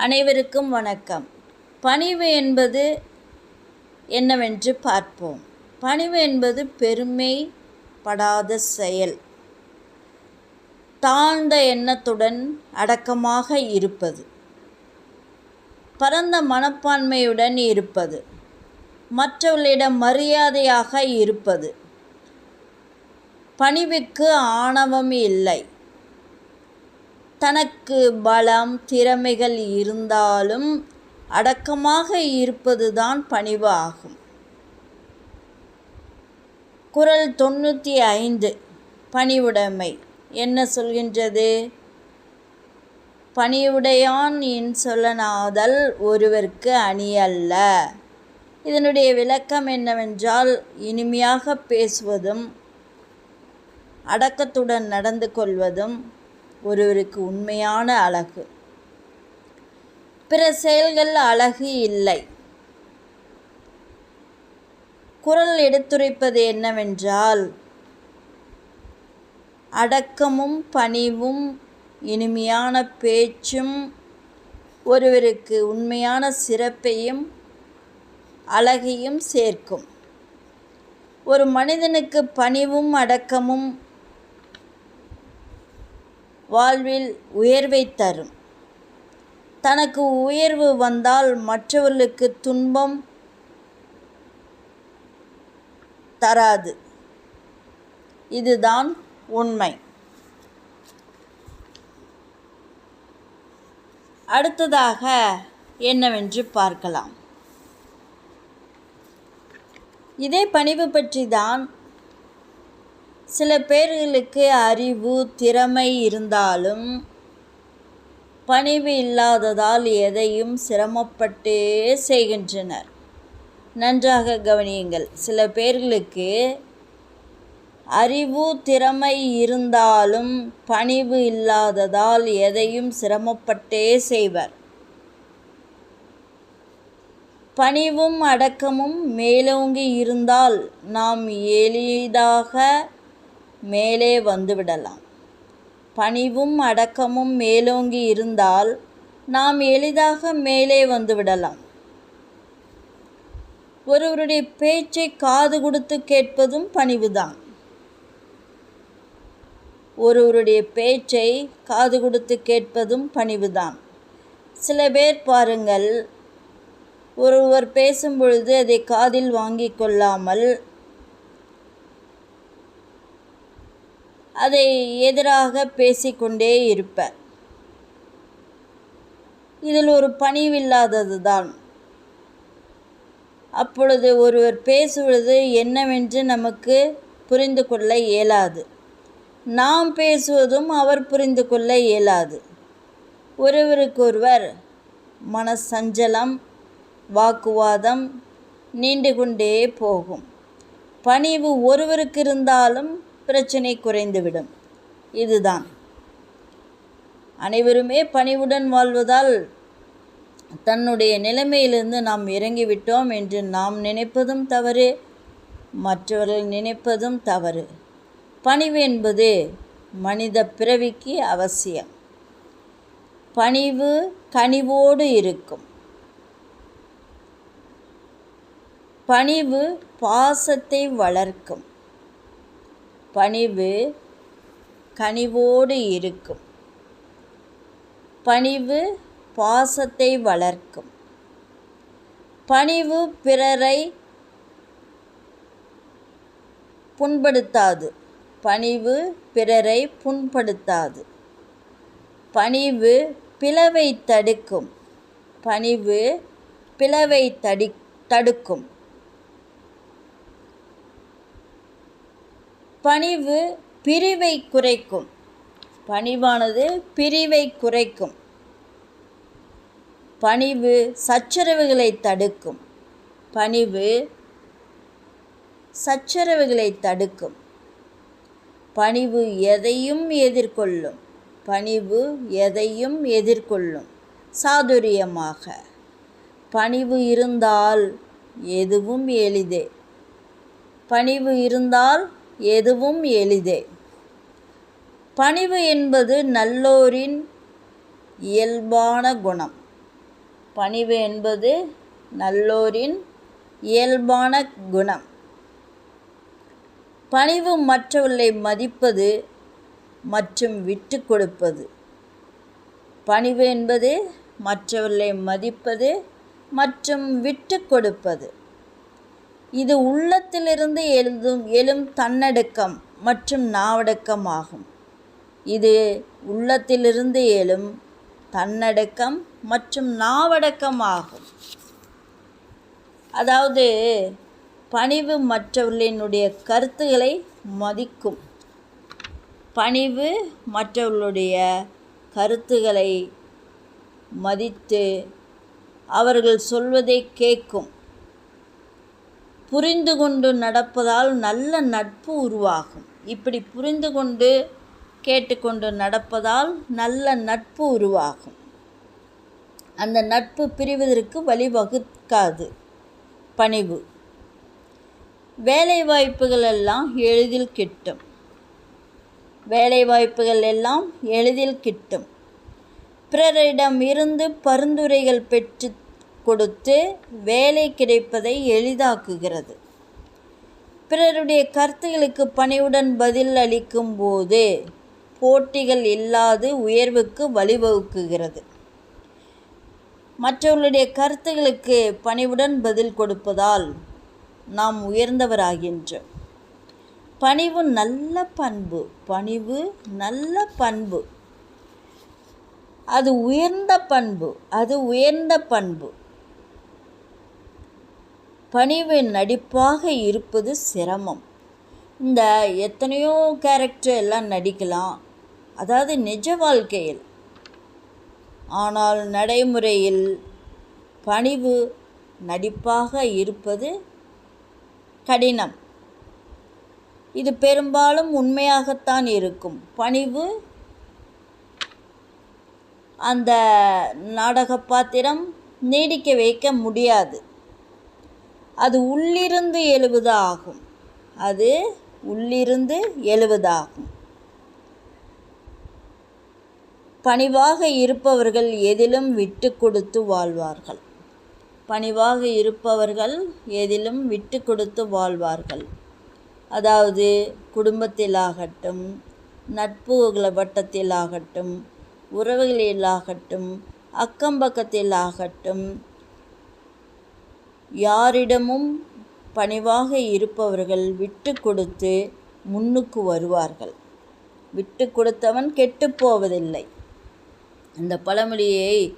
அனைவருக்கும் வணக்கம். பணிவு என்பது என்னவென்று பார்ப்போம். பணிவு என்பது பெருமைப்படாத செயல். தாழ்ந்த எண்ணத்துடன் அடக்கமாக இருப்பது. பரந்த மனப்பான்மையுடன் இருப்பது. மற்றவர்களிடம் மரியாதையாக இருப்பது. பணிவுக்கு ஆணவம் இல்லை. தனக்கு பலம் திறமைகள் இருந்தாலும் அடக்கமாக இருப்பதுதான் பணிவு ஆகும் குரல் தொண்ணூற்றி ஐந்து பணிவுடைமை. என்ன சொல்கின்றது? பணிவுடையான் இன் சொல்லனாதல் ஒருவருக்கு அணி அல்ல இதனுடைய விளக்கம் என்னவென்றால் இனிமையாக பேசுவதும் அடக்கத்துடன் நடந்து கொள்வதும் ஒருவருக்கு உண்மையான அழகு. பிற செயல்கள் அழகு இல்லை. குரல் எடுத்துரைப்பது என்னவென்றால் அடக்கமும் பணிவும் இனிமையான பேச்சும் ஒருவருக்கு உண்மையான சிறப்பையும் அழகையும் சேர்க்கும். ஒரு மனிதனுக்கு பணிவும் அடக்கமும் வாழ்வில் உயர்வை தரும். தனக்கு உயர்வு வந்தால் மற்றவர்களுக்கு துன்பம் தராது. இதுதான் உண்மை. அடுத்ததாக என்னவென்று பார்க்கலாம். இதே பணிவு பற்றி தான் சில பேர்களுக்கு அறிவு திறமை இருந்தாலும் பணிவு இல்லாததால் எதையும் சிரமப்பட்டே செய்கின்றனர். நன்றாக கவனியுங்கள். சில பேர்களுக்கு அறிவு திறமை இருந்தாலும் பணிவு இல்லாததால் எதையும் சிரமப்பட்டே செய்வர். பணிவும் அடக்கமும் மேலோங்கி இருந்தால் நாம் எளிதாக மேலே வந்துவிடலாம். பணிவும் அடக்கமும் மேலோங்கி இருந்தால் நாம் எளிதாக மேலே வந்துவிடலாம். ஒருவருடைய பேச்சை காது கொடுத்து கேட்பதும் பணிவுதான். ஒருவருடைய பேச்சை காது கொடுத்து கேட்பதும் பணிவுதான். சில பேர் பாருங்கள் ஒருவர் பேசும்பொழுது அதை காதில் வாங்கி கொள்ளாமல் அதை எதிராக பேசிக்கொண்டே இருப்பர். இதில் ஒரு பணிவில்லாதது தான் அப்பொழுது ஒருவர் பேசுவது என்னவென்று நமக்கு புரிந்து கொள்ள இயலாது. நாம் பேசுவதும் அவர் புரிந்து கொள்ள இயலாது. ஒருவருக்கொருவர் மனசஞ்சலம் வாக்குவாதம் நீண்டு கொண்டே போகும். பணிவு ஒருவருக்கு இருந்தாலும் பிரச்சனை குறைந்துவிடும். இதுதான். அனைவருமே பணிவுடன் வாழ்வதால் தன்னுடைய நிலைமையிலிருந்து நாம் இறங்கிவிட்டோம் என்று நாம் நினைப்பதும் தவறு மற்றவர்கள் நினைப்பதும் தவறு. பணிவு என்பது மனித பிறவிக்கு அவசியம். பணிவு கனிவோடு இருக்கும். பணிவு பாசத்தை வளர்க்கும். பணிவு கனிவோடு இருக்கும். பணிவு பாசத்தை வளர்க்கும். பணிவு பிறரை புண்படுத்தாது. பணிவு பிறரை புண்படுத்தாது. பணிவு பிளவை தடுக்கும். பணிவு பிளவை தடி தடுக்கும். பணிவு பிரிவை குறைக்கும். பணிவானது பிரிவை குறைக்கும். பணிவு சச்சரவுகளை தடுக்கும். பணிவு சச்சரவுகளை தடுக்கும். பணிவு எதையும் எதிர்கொள்ளும். பணிவு எதையும் எதிர்கொள்ளும். சாதுரியமாக. பணிவு இருந்தால் எதுவும் எளிதே. பணிவு இருந்தால் எதுவும் எளிதே. பணிவு என்பது நல்லோரின் இயல்பான குணம். பணிவு என்பது நல்லோரின் இயல்பான குணம். பணிவு மற்றவர்களை மதிப்பது மற்றும் விட்டு கொடுப்பது. பணிவு என்பது மற்றவர்களை மதிப்பது மற்றும் விட்டு கொடுப்பது. இது உள்ளத்திலிருந்து எழுதும் எழும் தன்னடக்கம் மற்றும் நாவடக்கம் ஆகும் இது உள்ளத்திலிருந்து எழும் தன்னடக்கம் மற்றும் நாவடக்கம் ஆகும் அதாவது பணிவு மற்றவர்களினுடைய கருத்துக்களை மதிக்கும். பணிவு மற்றவர்களுடைய கருத்துக்களை மதித்து அவர்கள் சொல்வதை கேட்கும். புரிந்து கொண்டு நடப்பதால் நல்ல நட்பு உருவாகும். இப்படி புரிந்து கொண்டு கேட்டுக்கொண்டு நடப்பதால் நல்ல நட்பு உருவாகும். அந்த நட்பு பிரிவதற்கு வழிவகுக்காது. பணிவு. வேலை வாய்ப்புகள் எல்லாம் எளிதில் கிட்டும். வேலை வாய்ப்புகள் எல்லாம் எளிதில் கிட்டும். பிறரிடம் இருந்து பரிந்துரைகள் பெற்று கொடுத்து வேலை கிடைப்பதை எளிதாக்குகிறது. பிறருடைய கருத்துகளுக்கு பணிவுடன் பதில் அளிக்கும் போது போட்டிகள் இல்லாது உயர்வுக்கு வழிவகுக்குகிறது. மற்றவர்களுடைய கருத்துகளுக்கு பணிவுடன் பதில் கொடுப்பதால் நாம் உயர்ந்தவராகின்றோம். பணிவு நல்ல பண்பு பணிவு நல்ல பண்பு. அது உயர்ந்த பண்பு அது உயர்ந்த பண்பு. பணிவு நடிப்பாக இருப்பது சிரமம். இந்த எத்தனையோ கேரக்டர் எல்லாம் நடிக்கலாம். அதாவது நிஜ வாழ்க்கையில். ஆனால் நடைமுறையில் பணிவு நடிப்பாக இருப்பது கடினம். இது பெரும்பாலும் உண்மையாகத்தான் இருக்கும். பணிவு அந்த நாடக பாத்திரம் நீடிக்க வைக்க முடியாது. அது உள்ளிருந்து எழுவது ஆகும் அது உள்ளிருந்து எழுவதாகும். பணிவாக இருப்பவர்கள் எதிலும் விட்டு கொடுத்து வாழ்வார்கள். பணிவாக இருப்பவர்கள் எதிலும் விட்டு கொடுத்து வாழ்வார்கள். அதாவது குடும்பத்திலாகட்டும் நட்பு வட்டத்திலாகட்டும் உறவுகளிலாகட்டும் அக்கம்பக்கத்திலாகட்டும் யாரிடமும் பணிவாக இருப்பவர்கள் விட்டு கொடுத்து முன்னுக்கு வருவார்கள். விட்டு கொடுத்தவன் கெட்டுப் போவதில்லை. அந்த பழமொழியை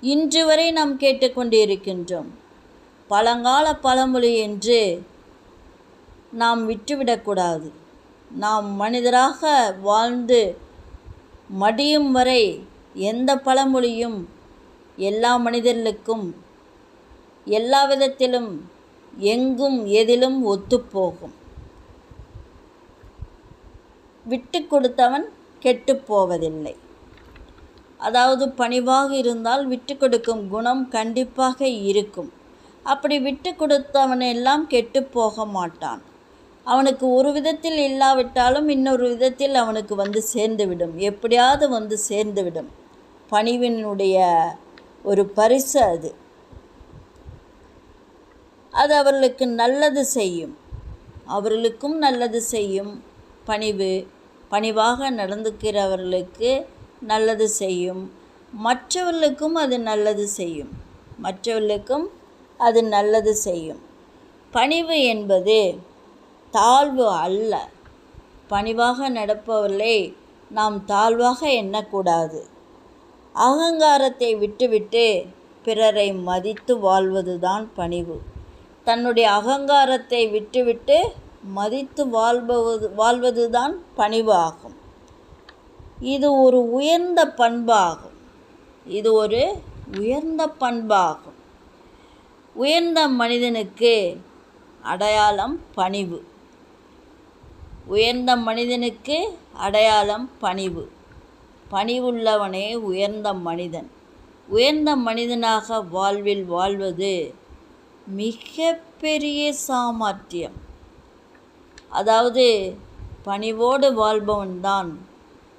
இன்று வரை நாம் கேட்டுக்கொண்டிருக்கின்றோம் பழங்கால பழமொழி என்று நாம் விட்டுவிடக்கூடாது நாம் மனிதராக வாழ்ந்து மடியும் வரை எந்த பழமொழியும் எல்லா மனிதர்களுக்கும் எல்லா விதத்திலும் எங்கும் எதிலும் ஒத்துப்போகும். விட்டு கொடுத்தவன் கெட்டுப் போவதில்லை. அதாவது பணிவாக இருந்தால் விட்டு கொடுக்கும் குணம் கண்டிப்பாக இருக்கும். அப்படி விட்டு கொடுத்தவனெல்லாம் கெட்டு போக மாட்டான். அவனுக்கு ஒரு விதத்தில் இல்லாவிட்டாலும் இன்னொரு விதத்தில் அவனுக்கு வந்து சேர்ந்துவிடும். எப்படியாவது வந்து சேர்ந்துவிடும். பணிவினுடைய ஒரு பரிசு அது. அது அவர்களுக்கு நல்லது செய்யும். அவர்களுக்கும் நல்லது செய்யும். பணிவு பணிவாக நடந்துக்கிறவர்களுக்கு நல்லது செய்யும். மற்றவர்களுக்கும் அது நல்லது செய்யும். மற்றவர்களுக்கும் அது நல்லது செய்யும். பணிவு என்பது தாழ்வு அல்ல. பணிவாக நடப்பவர்களை நாம் தாழ்வாக எண்ணக்கூடாது. அகங்காரத்தை விட்டுவிட்டு பிறரை மதித்து வாழ்வதுதான் பணிவு. தன்னுடைய அகங்காரத்தை விட்டுவிட்டு மதித்து வாழ்பவது வாழ்வதுதான் பணிவாகும். இது ஒரு உயர்ந்த பண்பாகும். இது ஒரு உயர்ந்த பண்பாகும். உயர்ந்த மனிதனுக்கு அடையாளம் பணிவு. உயர்ந்த மனிதனுக்கு அடையாளம் பணிவு. பணிவுள்ளவனே உயர்ந்த மனிதன். உயர்ந்த மனிதனாக வாழ்வில் வாழ்வது மிக பெரிய சாமர்த்தியம். அதாவது பணிவோடு வாழ்பவன்தான்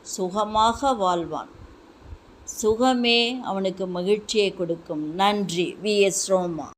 சுகமாக வாழ்வான். சுகமே அவனுக்கு மகிழ்ச்சியை கொடுக்கும். நன்றி வி எஸ் ரோமா.